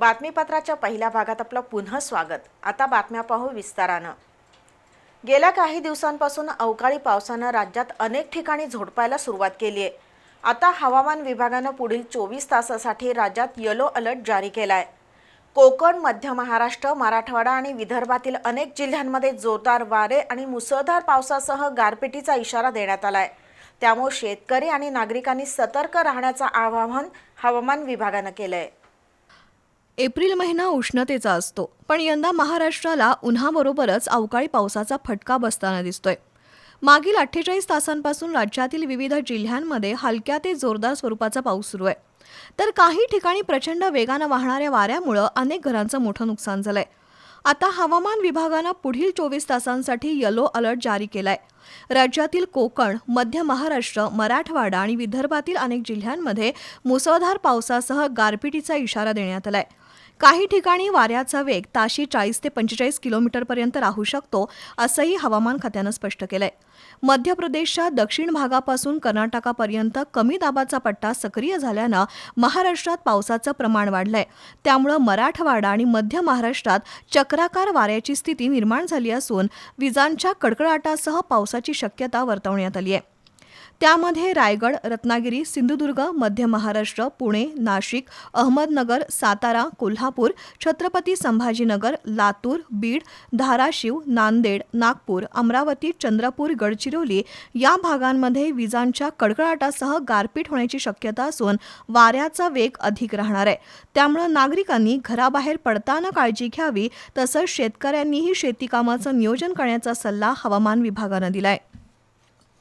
बातमीपत्राच्या पहिल्या भागात आपलं पुन्हा स्वागत. आता बातम्या पाहू विस्तारानं. गेल्या काही दिवसांपासून अवकाळी पावसानं राज्यात अनेक ठिकाणी झोडपायला सुरुवात केली आहे आता हवामान विभागानं पुढील चोवीस तासासाठी राज्यात येलो अलर्ट जारी केला आहे कोकण मध्य महाराष्ट्र मराठवाडा आणि विदर्भातील अनेक जिल्ह्यांमध्ये जोरदार वारे आणि मुसळधार पावसासह गारपिटीचा इशारा देण्यात आला आहे त्यामुळे शेतकरी आणि नागरिकांनी सतर्क राहण्याचं आवाहन हवामान विभागानं केलं आहे एप्रिल महिना उष्णतेचा असतो पण यंदा महाराष्ट्राला उन्हाबरोबरच अवकाळी पावसाचा फटका बसताना दिसतोय. मागील अठ्ठेचाळीस तासांपासून राज्यातील विविध जिल्ह्यांमध्ये हलक्या ते जोरदार स्वरूपाचा पाऊस सुरू आहे. तर काही ठिकाणी प्रचंड वेगानं वाहणाऱ्या वाऱ्यामुळं अनेक घरांचं मोठं नुकसान झालंय. आता हवामान विभागानं पुढील चोवीस तासांसाठी येलो अलर्ट जारी केलाय. राज्यातील कोकण मध्य महाराष्ट्र मराठवाडा आणि विदर्भातील अनेक जिल्ह्यांमध्ये मुसळधार पावसासह गारपिटीचा इशारा देण्यात आलाय. काही ठिकाणी वाऱ्याचा वेग ताशी चाळीस ते पंचेचाळीस किलोमीटरपर्यंत राहू शकतो असंही हवामान खात्यानं स्पष्ट केलंय. मध्य प्रदेशच्या दक्षिण भागापासून कर्नाटकापर्यंत कमी दाबाचा पट्टा सक्रिय झाल्यानं महाराष्ट्रात पावसाचं प्रमाण वाढलंय. त्यामुळं मराठवाडा आणि मध्य महाराष्ट्रात चक्राकार वाऱ्याची स्थिती निर्माण झाली असून विजांच्या कडकडाटासह पावसाची शक्यता वर्तवण्यात आली आहे त्यामध्ये रायगड रत्नागिरी सिंधुदुर्ग मध्य महाराष्ट्र पुणे नाशिक अहमदनगर सातारा कोल्हापूर छत्रपती संभाजीनगर लातूर बीड धाराशिव नांदेड नागपूर अमरावती चंद्रपूर गडचिरोली या भागांमध्ये विजांच्या कडकडाटासह गारपीट होण्याची शक्यता असून वाऱ्याचा वेग अधिक राहणार आहे. त्यामुळं नागरिकांनी घराबाहेर पडताना काळजी घ्यावी तसंच शेतकऱ्यांनीही शेतीकामाचं नियोजन करण्याचा सल्ला हवामान विभागानं दिलाय.